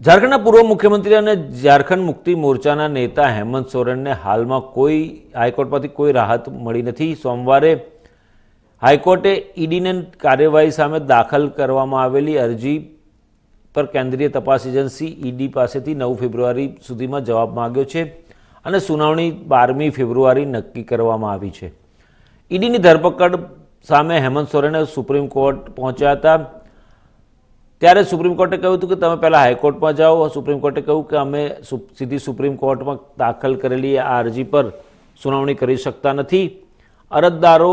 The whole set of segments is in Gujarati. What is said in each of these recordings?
ઝારખંડના પૂર્વ મુખ્યમંત્રી અને ઝારખંડ મુક્તિ મોરચાના નેતા હેમંત સોરેનને હાલમાં કોઈ હાઈકોર્ટમાંથી કોઈ રાહત મળી નથી. સોમવારે હાઈકોર્ટે ઈડીને કાર્યવાહી સામે દાખલ કરવામાં આવેલી અરજી પર કેન્દ્રીય તપાસ એજન્સી ઈડી પાસેથી નવ ફેબ્રુઆરી સુધીમાં જવાબ માંગ્યો છે અને સુનાવણી બારમી ફેબ્રુઆરી નક્કી કરવામાં આવી છે. ઈડીની ધરપકડ સામે હેમંત સોરેને સુપ્રીમ કોર્ટ પહોંચ્યા હતા. ત્યારે સુપ્રીમ કોર્ટે કહ્યું હતું કે તમે પહેલાં હાઈકોર્ટમાં જાઓ. સુપ્રીમ કોર્ટે કહ્યું કે અમે સીધી સુપ્રીમ કોર્ટમાં દાખલ કરેલી આ અરજી પર સુનાવણી કરી શકતા નથી. અરજદારો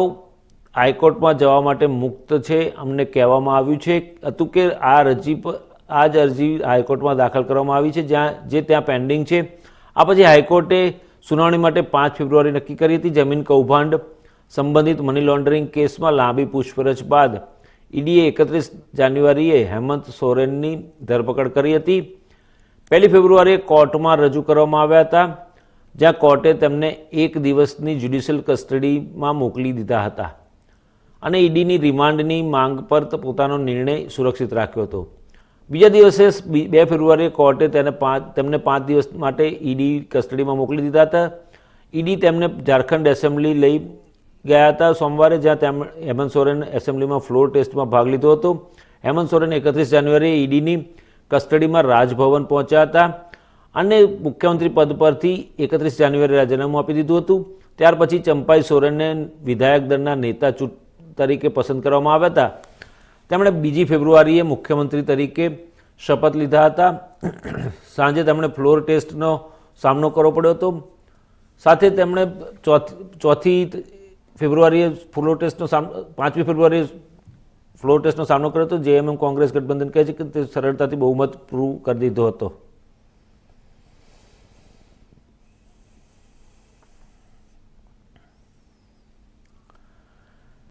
હાઈકોર્ટમાં જવા માટે મુક્ત છે, અમને કહેવામાં આવ્યું છે હતું કે આ અરજી પર આ જ અરજી હાઈકોર્ટમાં દાખલ કરવામાં આવી છે, જ્યાં, જે ત્યાં પેન્ડિંગ છે. આ પછી હાઈકોર્ટે સુનાવણી માટે પાંચ ફેબ્રુઆરી નક્કી કરી હતી. જમીન કૌભાંડ સંબંધિત મની લોન્ડરિંગ કેસમાં લાંબી પૂછપરછ બાદ ઈડીએ એકત્રીસ જાન્યુઆરીએ હેમંત સોરેનની ધરપકડ કરી હતી. પહેલી ફેબ્રુઆરીએ કોર્ટમાં રજૂ કરવામાં આવ્યા હતા, જ્યાં કોર્ટે તેમને એક દિવસની જ્યુડિશિયલ કસ્ટડીમાં મોકલી દીધા હતા અને ઈડીની રિમાન્ડની માંગ પર પોતાનો નિર્ણય સુરક્ષિત રાખ્યો હતો. બીજા દિવસે બી- ફેબ્રુઆરીએ કોર્ટે તેને પાંચ, તેમને પાંચ દિવસ માટે ઈડી કસ્ટડીમાં મોકલી દીધા હતા. ઈડી તેમને ઝારખંડ એસેમ્બલી લઈ ગયા હતા સોમવારે જ્યાં તેમ, હેમંત સોરેન એસેમ્બલીમાં ફ્લોર ટેસ્ટમાં ભાગ લીધો હતો. હેમંત સોરેન એકત્રીસ જાન્યુઆરીએ ઈડીની કસ્ટડીમાં રાજભવન પહોંચ્યા હતા અને મુખ્યમંત્રી પદ પરથી એકત્રીસ જાન્યુઆરી રાજીનામું આપી દીધું હતું. ત્યાર પછી ચંપાઈ સોરેનને વિધાયક દળના નેતા ચૂંટ તરીકે પસંદ કરવામાં આવ્યા હતા. તેમણે બીજી ફેબ્રુઆરીએ મુખ્યમંત્રી તરીકે શપથ લીધા હતા. સાંજે તેમણે ફ્લોર ટેસ્ટનો સામનો કરવો પડ્યો હતો. સાથે તેમણે ચોથી ચોથી ફેબ્રુઆરીએ ફ્લોર ટેસ્ટનો સામ, પાંચમી ફેબ્રુઆરીએ ફ્લોર ટેસ્ટનો સામનો કર્યો હતો. જેએમએમ કોંગ્રેસ ગઠબંધન કહે છે કે તે સરળતાથી બહુમત પ્રૂવ કરી દીધો હતો.